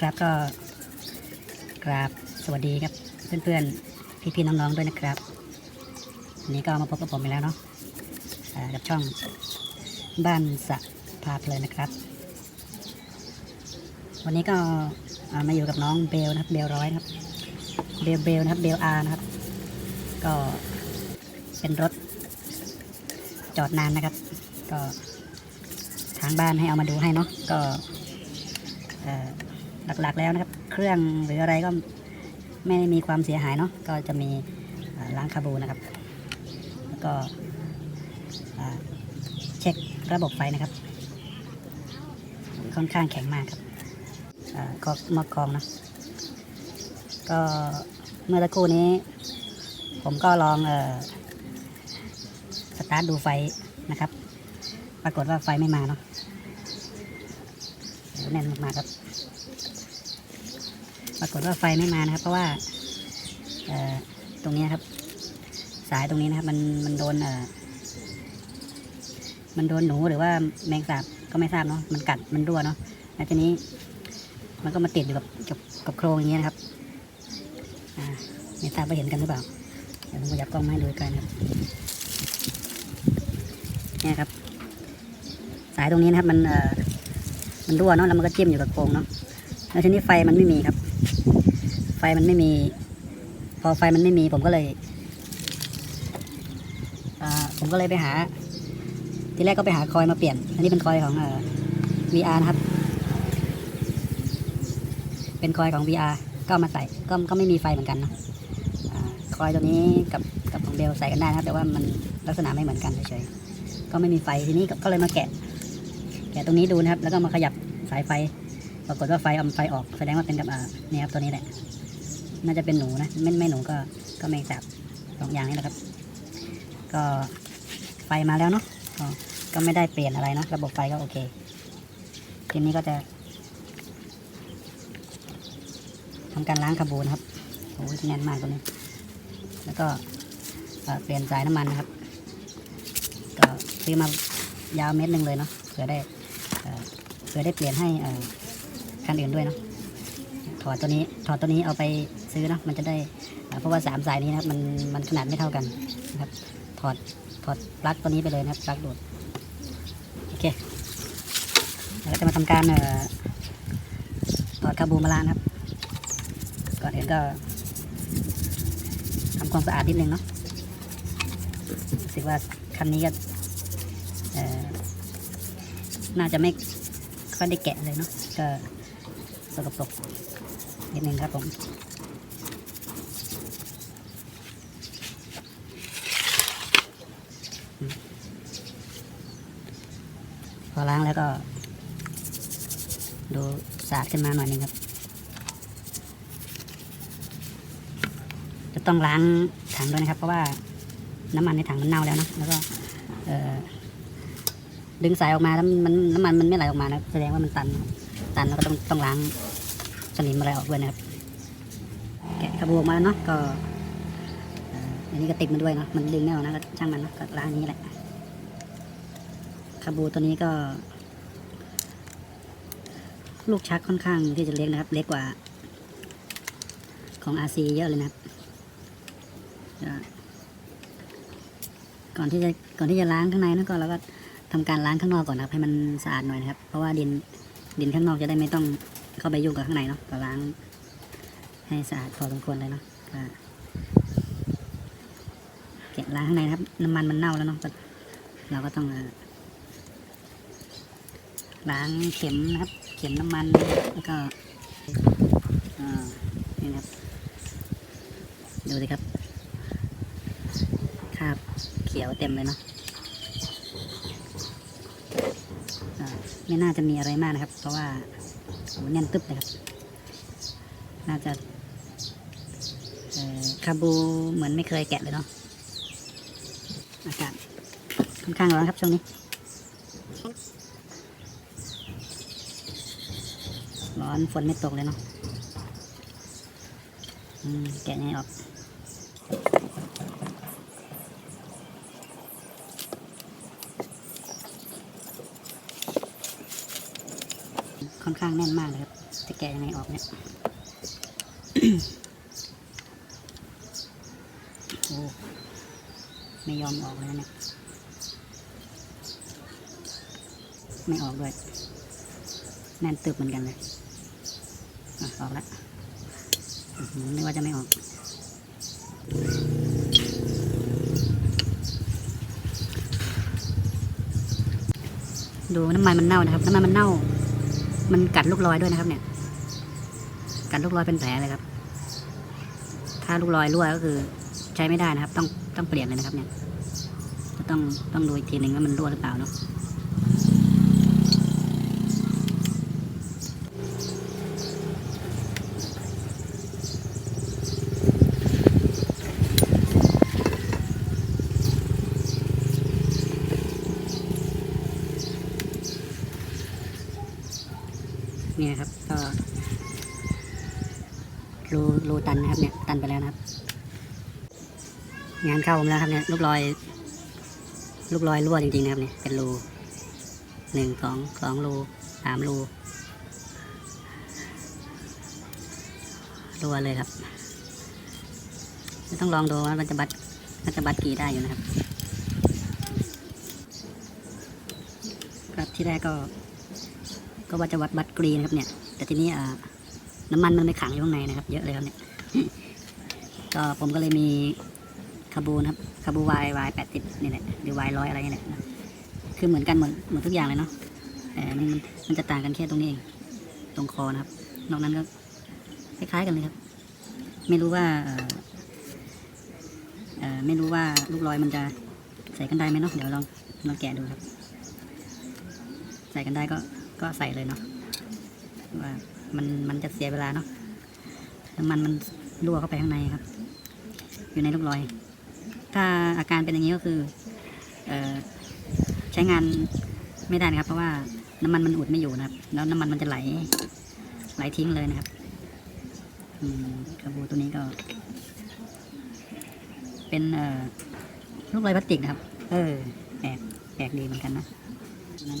ครับก็กราบสวัสดีครับ เพื่อนๆ พี่ๆ น้องๆ ด้วยนะครับวันนี้ก็มาพบกับผมอีกแล้วเนาะกับช่องบ้านสะพาเพลินนะครับ วันนี้ก็มาอยู่กับน้องเบลนะครับ เบลร้อยนะครับ เบลเบลนะครับ เบลอาร์นะครับ ก็เป็นรถจอดนานนะครับ ก็ทางบ้านให้เอามาดูให้เนาะก็เอ่อ หลักๆแล้วนะครับ เครื่องหรืออะไรก็ไม่มีความเสียหายเนาะก็จะมีล้างคาบูนะครับ แล้วก็เช็คระบบไฟนะครับ ค่อนข้างแข็งมากครับก็มอกองนะก็เมื่อตะคู่นี้ ผมก็ลองออสตาร์ทดูไฟนะครับ ปรากฏว่าไฟไม่มาเนาะโอ้แน่นมากๆครับ ปรากฏว่าไฟไม่มานะครับ เพราะว่าตรงนี้ครับ สายตรงนี้นะครับ มันมันโดนมันโดนหนูหรือว่าแมงสาบก็ไม่ทราบเนาะมันกัดมันรั่วเนาะแล้วทีนี้ มันก็มาติดอยู่กับกับกับโครงอย่างเงี้ยนะครับไม่ทราบว่าเห็นกันหรือเปล่าเดี๋ยวผมขยับกล้องมาให้ดูกล้นะครับเนี่ยครับ สายตรงนี้นะครับ มันเอ่อ มันรั่วเนาะแล้วมันก็จิ้มอยู่กับโครงเนาะแล้วทีนี้ไฟมันไม่มีครับ ไฟมันไม่มี พอไฟมันไม่มีผมก็เลยผมก็เลยไปหา ทีแรกก็ไปหาคอยมาเปลี่ยน อันนี้เป็นคอยของเอ่อ VR นะครับ เป็นคอยของ VR ก็มาใส่ก็ก็ไม่มีไฟเหมือนกันเนาะคอยตัวนี้กับกับของเบลใส่กันได้นะครับ แต่ว่ามันลักษณะไม่เหมือนกันเฉยๆก็ไม่มีไฟทีนี้ก็เลยมาแกะ แกะตรงนี้ดูนะครับ แล้วก็มาขยับสายไฟ ปรากฏว่าไฟเอาไฟออก แสดงว่าเป็นกับอ่าเนี่ครับตัวนี้แหละ น่าจะเป็นหนูนะ ไม่ไม่หนูก็ก็ไม่ทราบสองอย่างนี้แหละครับ ก็ไฟมาแล้วเนาะก็ไม่ได้เปลี่ยนอะไรนะ ระบบไฟก็โอเค ทีนี้ก็จะทำการล้างคาบูนครับโอ้ยแน่นมากตัวนี้ แล้วก็เปลี่ยนสายน้ำมันนะครับ ก็ซื้อมายาวเม็ดหนึ่งเลยเนาะเผื่อได้ ผื่อได้เปลี่ยนให้คันอื่นด้วยเนาะถอดตัวนี้ถอดตัวนี้เอาไปซื้อเนาะมันจะได้เพราะว่าสามสายนี้นะครับมันมันขนาดไม่เท่ากันนะครับถอดถอดปลั๊กตัวนี้ไปเลยนะครับปลั๊กดูดโอเคแล้วก็จะมาทำการเอ่อถอดคาบูมาลานะครับ ก่อนอื่นก็ทำความสะอาดนิดนึงเนาะรู้สึกว่าคันนี้ก็เอ่อน่าจะไม่ ค่ได้แกะเลยเนาะก็สกปรกนิดนึงครับผมพอล้างแล้วก็ ดูสะอาดขึ้นมาหน่อยนึงครับ จะต้องล้างถังด้วยนะครับ เพราะว่าน้ำมันในถังมันเน่าแล้วนะแล้วก็ เอ่อ ดึงสายออกมาแล้วมันน้ำมันมันไม่ไหลออกมานะแสดงว่ามันตัน ตันแล้วก็ต้องต้องล้างสนิมอะไรออกด้วยนะครับแกะกระบวกมาเนาะก็อันนี้ก็ติดมาด้วยเนาะมันดึงไม่ออกนะก็ช่างมันนะก็ล้างนี้แหละคาบูตัวนี้ก็ ลูกชักค่อนข้างที่จะเล็กนะครับ เล็กกว่า ของ RC เยอะเลยนะครับก็ก่อนที่จะก่อนที่จะล้างข้างในนะก็เราก็ ทำการล้างข้างนอกก่อนนะครับให้มันสะอาดหน่อยนะครับ เพราะว่าดินดินข้างนอกจะได้ไม่ต้องเข้าไปยุ่งกับข้างในเนาะก็ล้าง ให้สะอาดพอสมควรเลยเนาะก็แกะล้างข้างในนะครับ น้ำมันมันเน่าแล้วเนาะเราก็ต้องล้างเข็มนะครับ เข็มน้ำมันแล้วก็นี่นะครับ ดูสิครับคราบเขียวเต็มเลยเนาะอ่า ไม่น่าจะมีอะไรมากนะครับ เพราะว่าโอ้แน่นตึ๊บเลยครับ น่าจะคาบูเหมือนไม่เคยแกะเลยเนาะอากาศค่อนข้างร้อนครับช่วงนี้ ร้อนฝนไม่ตกเลยเนาะแกะยังไงออก ค่อน ข้างแน่นมากเลยครับ จะแกะยังไงออกเนี่ยโอ้ไม่ยอมออกเลยนะเนี่ยไม่ออกด้วยแน่นตึบเหมือนกันเลยอออกแล้วอื้อหือนึกว่าจะไม่ออก ดูน้ำมันมันเน่านะครับ น้ำมันมันเน่า มันกัดลูกรอยด้วยนะครับ เนี่ย กัดลูกรอยเป็นแผลเลยครับ ถ้าลูกรอยรั่วก็คือใช้ไม่ได้นะครับ ต้องต้องเปลี่ยนเลยนะครับ เนี่ย ต้องต้องดูอีกทีหนึ่งว่ามันรั่วหรือเปล่าเนาะ นี่นะครับ ก็รูรูตันนะครับ เนี่ย ตันไปแล้วนะครับ งานเข้าผมแล้วครับเนี่ยลูกรอย ลูกรอยรั่วจริงๆนะครับเนี่ยเป็นรูหนึ่งสองสองรูสามรูรั่วเลยครับต้องลองดูว่ามันจะบัดมันจะบัดกี่ได้อยู่นะครับครับที่แรกก็ ก็ว่าจะวัดบัตรกรีนะครับเนี่ย แต่ทีนี้อ่าน้ำมันมันไปขังอยู่ข้างในนะครับ เยอะเลยครับเนี่ยก็ผมก็เลยมี คาบูนะครับคาบูวายวายแปดสิบนี่แหละหรือวายร้อยอะไรนี่แหละคือเหมือนกันหมดหมดทุกอย่างเลยเนาะแต่มันมันมันจะต่างกันแค่ตรงนี้เอง ตรงคอนะครับ นอกนั้นก็คล้ายๆกันเลยครับ ไม่รู้ว่าเออไม่รู้ว่าลูกรอยมันจะใส่กันได้ไหมเนาะเดี๋ยวลองลองแกะดูครับ ใส่กันได้ก็ก็ใส่เลยเนาะว่ามันมันจะเสียเวลาเนาะน้ำมันมันรั่วเข้าไปข้างในครับ อยู่ในลูกรอย ถ้าอาการเป็นอย่างนี้ก็คือเออใช้งานไม่ได้นะครับ เพราะว่าน้ำมันมันอุดไม่อยู่นะครับ แล้วน้ำมันมันจะไหล ไหลทิ้งเลยนะครับอืมกระบูตัวนี้ก็ เป็นเอ่อลูกรอยพลาสติกนะครับ เออแปลกแปลกดีเหมือนกันนะนั้น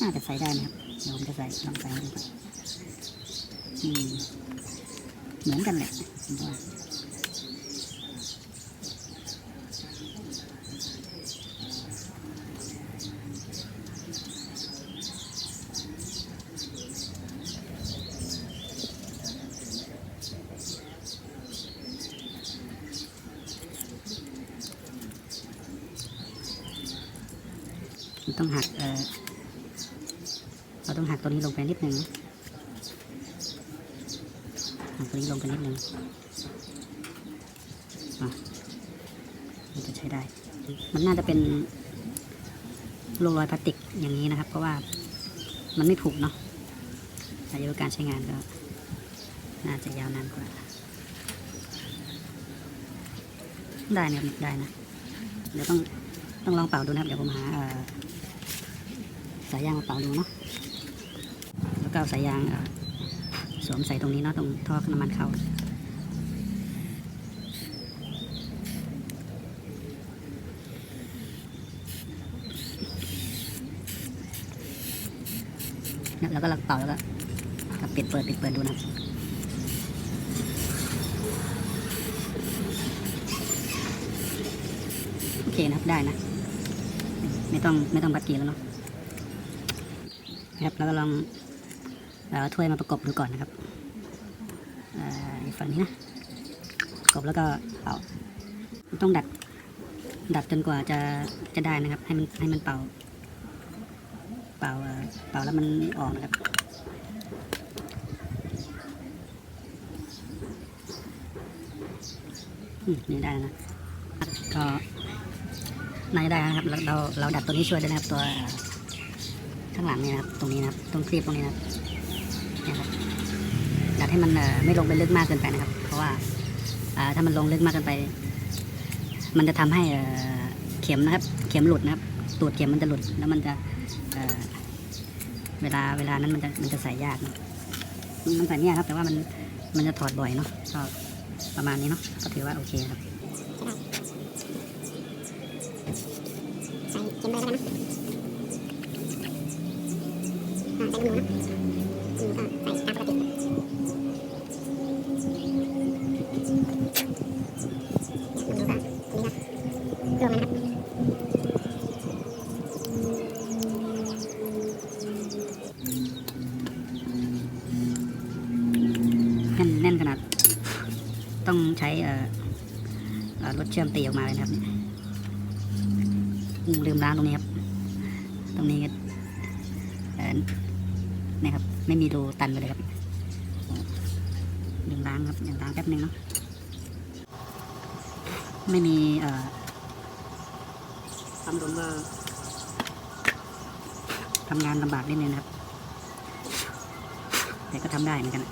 น่าจะใส่ได้นะครับเดี๋ยวผมจะใส่ลองใส่ให้ดูก่อนอืมเหมือนกันแหละผมว่า ต้องหักเออเราต้องหักตัวนี้ลงไปนิดนึงหักตัวนี้ลงไปนิดนึงอะมันจะใช้ได้ มันน่าจะเป็นโลรอยพลาสติกอย่างนี้นะครับ เพราะว่ามันไม่ผูกเนาะอายุการใช้งานก็ น่าจะยาวนานกว่า ได้นะครับได้นะ เดี๋ยวต้องต้องลองเป่าดูนะครับ เดี๋ยวผมหา สายยางมาเป่าดูเนาะแล้วก็เอาสายยางอ่อสวมใส่ตรงนี้เนาะตรงท่อน้ำมันเข้าเนี่ยแล้วก็ลักเป่าแล้วก็ปิดเปิดปิดเปิดดูนะโอเคนะครับได้นะ ไม่ต้องไม่ต้องบัดกีแล้วเนาะ นะครับแล้วก็ลองเอาถ้วยมาประกบดูก่อนนะครับอีกฝั่งนี้นะประกบแล้วก็เป่าต้องดัดดัดจนกว่าจะจะได้นะครับ ให้มันให้มันเป่า เป่าเป่าแล้วมันออกนะครับนี่ได้นะก็น่าจะได้นะครับเราเราดัดตัวนี้ช่วยได้นะครับตัว ข้างหลังเนี่ยนะครับ ตรงนี้นะครับ ตรงคลีปตรงนี้นะครับเนี่ยครับดัดให้มันไม่ลงไปลึกมากเกินไปนะครับ เพราะว่าถ้ามันลงลึกมากเกินไป มันจะทำให้เข็มนะครับ เข็มหลุดนะครับตูดเข็มมันจะหลุดแล้วมันจะเเวลาเวลานั้นมันจะมันจะใส่ยากนะมันใส่เนี่ยครับ แต่ว่ามันมันจะถอดบ่อยเนาะก็ประมาณนี้เนาะก็ถือว่าโอเคครับใส่เค็มเลยแล้วนนะก็ใส่น้ำหมูเนาะอืมก็ใส่ตามปกติน้ำหมูก็อันะครับแน่นแน่นขนาด ต้องใช้เอ่อรถเชื่อมตีออกมาเลยนะครับลืมล้างตรงนี้ครับ ตรงนี้ก็ นี่ยครับ ไม่มีรูตันไปเลยครับลืมล้างครับยังล้างแป๊บนึงเนาะไม่มีเอ่อปั๊มลมก็ทำงานลำบากนิดนึงนะครับ แต่ก็ทำได้เหมือนกัน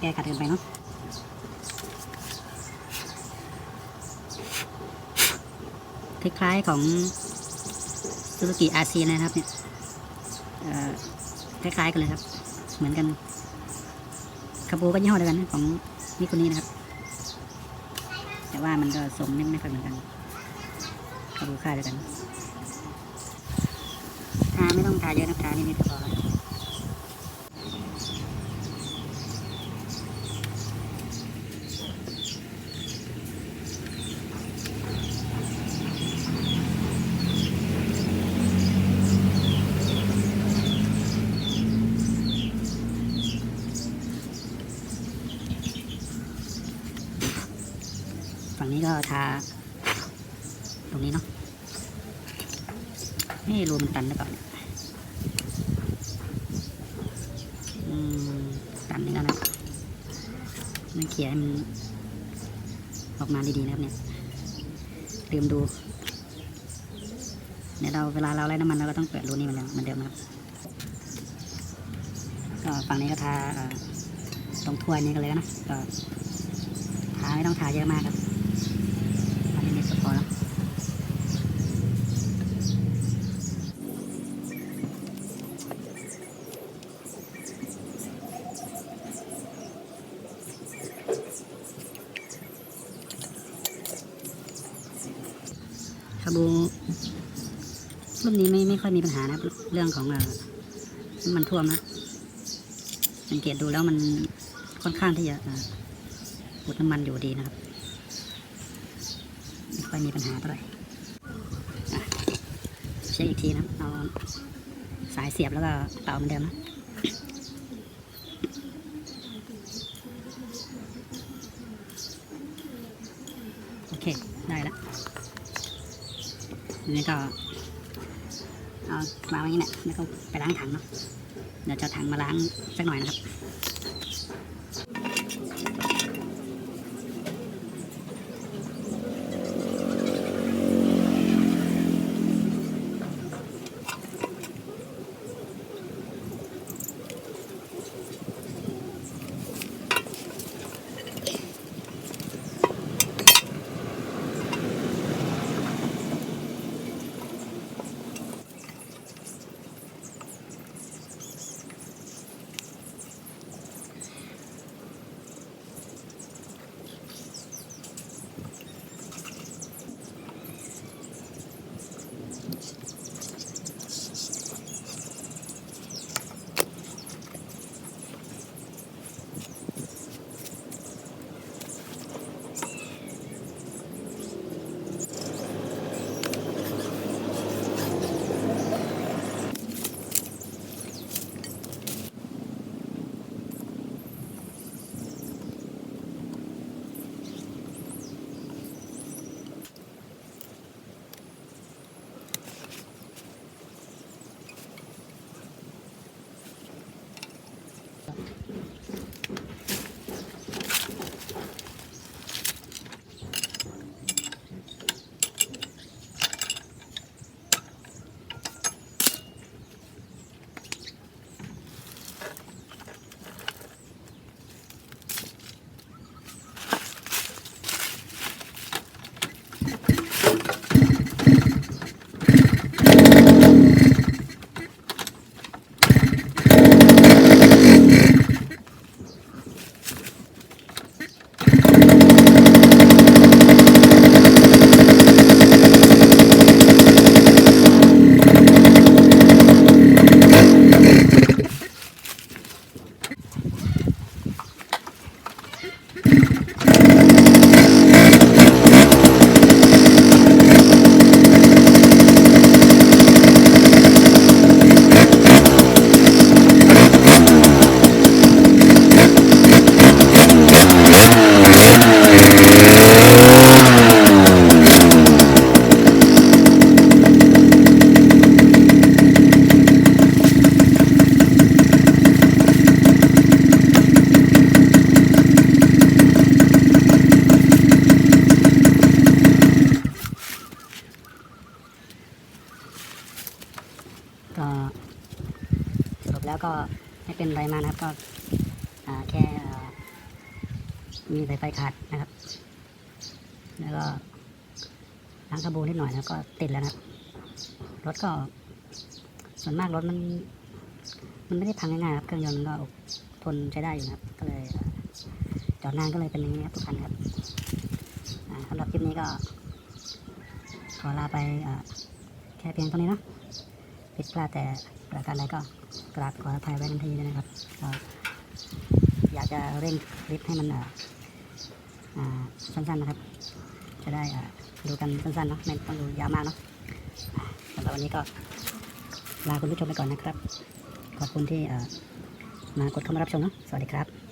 แก้ขัดกันไปเนาะคล้ายๆของ Suzuki RC นะครับเนี่ย คล้ายๆกันเลยครับ เหมือนกันคาบูก็ยี่ห้อเดียวกันของนี่คนนี้นะครับ แต่ว่ามันก็ทรงไม่ไม่ค่อยเหมือนกันคาบูค่ายเดียวกันทาไม่ต้องทาเยอะนะทานิดๆก็พอแล้ว ฝั่งนี้ก็ ทา ตรงนี้เนาะนี่รูมันตันหรือเปล่าเนี่ยอืมตันนี่แล้วนะมันเขี่ยให้มันออกมาดีๆนะครับเนี่ยลืมดูเดี๋ยวเราเวลาเราไล่น้ำมันเราก็ต้องเปิดรูนี้เหมือนเดิมเหมือนเดิมนะครับก็ฝั่งนี้ก็ทาตรงถ้วยนี้กันเลยนะก็ทาไม่ต้องทาเยอะมากครับ อันนี้ก็พอแล้วคาบู รุ่นนี้ไม่ไม่ค่อยมีปัญหานะครับเรื่องของเออน้ำมันท่วมนะสังเกตดูแล้วมันค่อนข้างที่จะอุดน้ำมันอยู่ดีนะครับไม่ค่อยมีปัญหาเท่าไหร่เช็คอีกทีนะครับเอาสายเสียบแล้วก็เป่าเหมือนเดิมนะโอเค ได้แล้วนี้ก็ วางไว้อย่างนี้แหละแล้วก็ไปล้างถังเนาะเดี๋ยวจะถังมาล้างสักหน่อยนะครับ ไม่เป็นไรมานะครับ ก็แค่มีสายไฟขาดนะครับ แล้วก็ล้างคาบูนิดหน่อยแล้วก็ติดแล้วนะครับรถก็ ส่วนมากรถมัน มันไม่ได้พังง่ายๆครับเครื่องยนต์มันก็ทนใช้ได้อยู่นะครับ ก็เลยจอดนานก็เลยเป็นอย่างนี้ครับทุกคันครับสำหรับคลิปนี้ก็ ขอลาไปแค่เพียงเท่านี้นะ ผิดพลาดแต่ประการใดก็กราบขออภัยไว้ในที่นี้ด้วยนะครับก็อยากจะเร่งคลิปให้มันสั้นๆนะครับ จะได้ดูกันสั้นๆเนาะไม่ต้องดูยาวมากเนาะสำหรับวันนี้ก็ลาคุณผู้ชมไปก่อนนะครับ ขอบคุณที่มากดเข้ามารับชมเนาะสวัสดีครับ